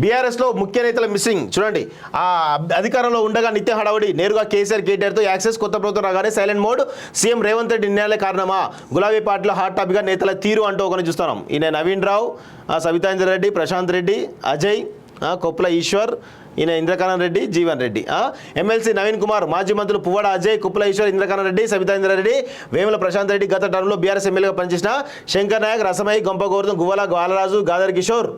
బీఆర్ఎస్లో ముఖ్య నేతల మిస్సింగ్. చూడండి ఆ అధికారంలో ఉండగా నిత్య హడావుడి నేరుగా కేసీఆర్ కేటీఆర్తో యాక్సెస్ కొత్త ప్రభుత్వం రాగానే silent mode CM Revanth Reddy నిర్ణయాలే కారణమా? గులాబీ పార్టీలో హాట్ టాపిక్గా నేతల తీరు అంటూ ఒకరిని చూస్తున్నాం. ఈయన నవీన్ రావు ఆ సవితాంజలి రెడ్డి ప్రశాంత్ రెడ్డి అజయ్ కొప్పుల ఈశ్వర్ ఈయన ఇంద్రకానంద్ రెడ్డి జీవన్ రెడ్డి ఎమ్మెల్సీ నవీన్ కుమార్ మాజీ మంత్రులు పువ్వాడ అజయ్ కుప్పల ఈశ్వర్ ఇంద్రకానంద్ రెడ్డి సబితాంద్ర రెడ్డి వేముల ప్రశాంత్ రెడ్డి గత టర్మ్లో బీఆర్ఎస్ ఎమ్మెల్యేగా పనిచేసిన శంకర్ నాయక్ రసమయ్య గొంప గువ్వల బాలరాజు గాదర్ కిషోర్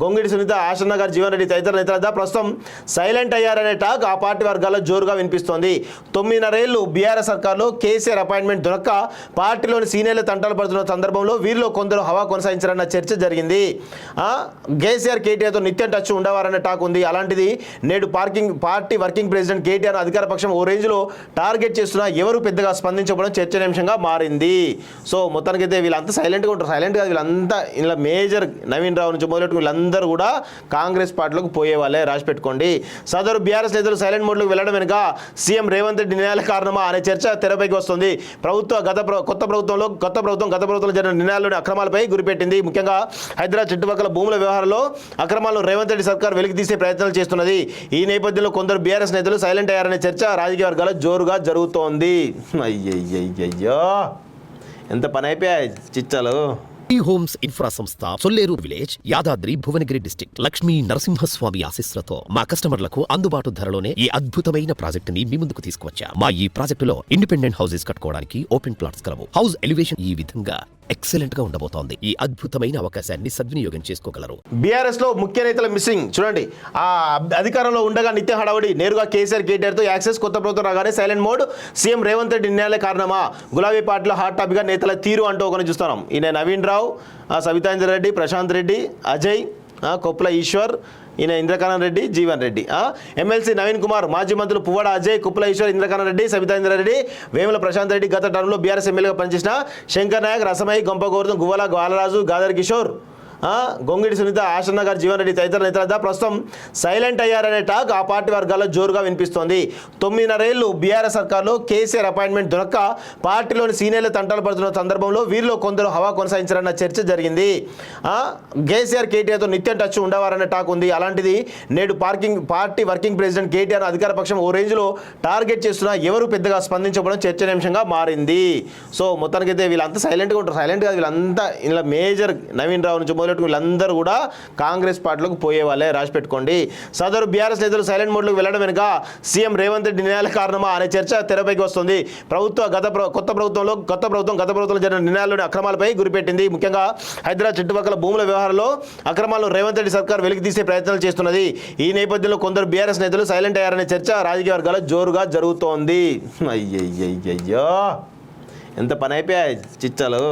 గొంగిడి సునీత ఆశన్న గారు జీవన్ రెడ్డి తదితర నేతల ప్రస్తుతం సైలెంట్ అయ్యారనే టాక్ ఆ పార్టీ వర్గాల్లో జోరుగా వినిపిస్తోంది. తొమ్మిదిన్నరేళ్ళు బీఆర్ఎస్ సర్కార్లో కేసీఆర్ అపాయింట్మెంట్ దొరక్క పార్టీలోని సీనియర్లు తంటాలు పడుతున్న సందర్భంలో వీరిలో కొందరు హవా కొనసాగించారన్న చర్చ జరిగింది. కేసీఆర్ కేటీఆర్తో నిత్యం టచ్ ఉండేవారనే టాక్ ఉంది. అలాంటిది నేడు parking party working president KTR అధికార పక్షం ఓ రేంజ్లో టార్గెట్ చేస్తున్నా ఎవరు పెద్దగా స్పందించకపోవడం చర్చనీయాంశంగా మారింది. సో మొత్తానికైతే వీళ్ళంతా సైలెంట్గా ఉంటారు. సైలెంట్గా వీళ్ళంతా ఇలా మేజర్ నవీన్ రావు నుంచి మొదలెట్టు వీళ్ళందరూ కూడా కాంగ్రెస్ పార్టీలోకి పోయే వాళ్ళే రాసి పెట్టుకోండి. సదరు బీఆర్ఎస్ నేతలు సైలెంట్ మోడ్లోకి వెళ్ళడం వెనుక సీఎం రేవంత్ రెడ్డి నిర్ణయాల కారణమా అనే చర్చ తెరపైకి వస్తుంది. ప్రభుత్వ గత కొత్త ప్రభుత్వంలో కొత్త ప్రభుత్వం గత ప్రభుత్వంలో జరిగిన నిర్ణయాల్లోని అక్రమాలపై గురిపెట్టింది. ముఖ్యంగా హైదరాబాద్ చుట్టుపక్కల భూముల వ్యవహారంలో అక్రమాలను రేవంత్ రెడ్డి సర్కార్ వెలికి తీసే ప్రయత్నాలు చేస్తున్నది. ఈ నేపథ్యంలో కొందరు బీఆర్ఎస్ నేతలు సైలెంట్ అయ్యారనే చర్చ రాజకీయ వర్గాల్లో జోరుగా జరుగుతోంది. అయ్యయ్యయ్యో ఎంత పని అయిపోయాయి చిచ్చాలు. ఈ హోమ్స్ ఇన్ఫ్రా సంస్థ సొల్లేరు విలేజ్ యాదాద్రి భువనగిరి డిస్టిక్ లక్ష్మీ నరసింహస్వామి ఆశీస్సులతో మా కస్టమర్లకు అందుబాటు ధరలోనే ఈ అద్భుతమైన ప్రాజెక్ట్ని మీ ముందుకు తీసుకువచ్చా? మా ఈ ప్రాజెక్టులో ఇండిపెండెంట్ హౌసెస్ కట్టుకోవడానికి ఓపెన్ ప్లాట్స్ కలవు. హౌస్ ఎలివేషన్ ఈ విధంగా ఎక్సలెంట్గా ఉండబోతోంది. ఈ అద్భుతమైన అవకాశాన్ని సద్వినియోగం చేసుకోగలరు. బీఆర్ఎస్లో ముఖ్య నేతల మిస్సింగ్. చూడండి ఆ అధికారంలో ఉండగా నిత్య హడావుడి నేరుగా కేసీఆర్ కేటీఆర్తో యాక్సెస్ కొత్త ప్రభుత్వం రాగానే silent mode CM Revanth Reddy నిర్ణయాలే కారణమా? గులాబీ పార్టీలో హాట్ టాపిక్గా నేతల తీరు అంటూ ఒకరిని చూస్తున్నాం. ఈయన నవీన్ రావు సవితాంజర్ రెడ్డి ప్రశాంత్ రెడ్డి అజయ్ కొప్పుల ఈశ్వర్ ఈయన ఇంద్రకానంద్ రెడ్డి జీవన్ రెడ్డి. ఎమ్మెల్సీ నవీన్ కుమార్ మాజీ మంత్రులు పువ్వాడ అజయ్ కుప్పల ఈశ్వర్ ఇంద్రకానంద్ రెడ్డి సబితా రెడ్డి వేముల ప్రశాంత్ రెడ్డి గత టర్మ్లో బీఆర్ఎస్ ఎమ్మెల్యేగా పనిచేసిన శంకర్ నాయక్ రసమయ్య గొంప గువ్వల బాలరాజు గాదర్ కిషోర్. గొంగిడి సునీత ఆశన్న గారు జీవన్ రెడ్డి తదితర నేతల ప్రస్తుతం సైలెంట్ అయ్యారనే టాక్ ఆ పార్టీ వర్గాల్లో జోరుగా వినిపిస్తోంది. తొమ్మిదిన్నరేళ్ళు బీఆర్ఎస్ సర్కార్లో కేసీఆర్ అపాయింట్మెంట్ దొరక్క పార్టీలోని సీనియర్లు తంటాలు పడుతున్న సందర్భంలో వీరిలో కొందరు హవా కొనసాగించారన్న చర్చ జరిగింది. కేసీఆర్ కేటీఆర్తో నిత్యం టచ్ ఉండేవారనే టాక్ ఉంది. అలాంటిది నేడు parking party working president KTR అధికార పక్షం ఓ రేంజ్లో టార్గెట్ చేస్తున్నా ఎవరు పెద్దగా స్పందించకపోవడం చర్చనీయాంశంగా మారింది. సో మొత్తానికైతే వీళ్ళంతా సైలెంట్గా ఉంటారు. సైలెంట్గా వీళ్ళంతా ఇలా మేజర్ నవీన్ రావు నుంచి మొదలెట్టు వీళ్ళందరూ కూడా కాంగ్రెస్ పార్టీలోకి పోయే వాళ్ళే రాసి పెట్టుకోండి సదరు బీఆర్ఎస్ నేతలు సైలెంట్ మోడ్లోకి వెళ్ళడం వెనుక సీఎం రేవంత్ రెడ్డి నిర్ణయాల కారణమా అనే చర్చ తెరపైకి వస్తుంది. ప్రభుత్వ గత కొత్త ప్రభుత్వంలో కొత్త ప్రభుత్వం గత ప్రభుత్వంలో జరిగిన నిర్ణయాల్లోని అక్రమాలపై గురిపెట్టింది. ముఖ్యంగా హైదరాబాద్ చుట్టుపక్కల భూముల వ్యవహారంలో అక్రమాలను రేవంత్ రెడ్డి సర్కార్ వెలికి తీసే ప్రయత్నాలు చేస్తున్నది. ఈ నేపథ్యంలో కొందరు బీఆర్ఎస్ నేతలు సైలెంట్ అయ్యారనే చర్చ రాజకీయ వర్గాల జోరుగా జరుగుతోంది. అయ్యయ్యయ్యో ఎంత పని అయిపోయాయి చిచ్చాలు.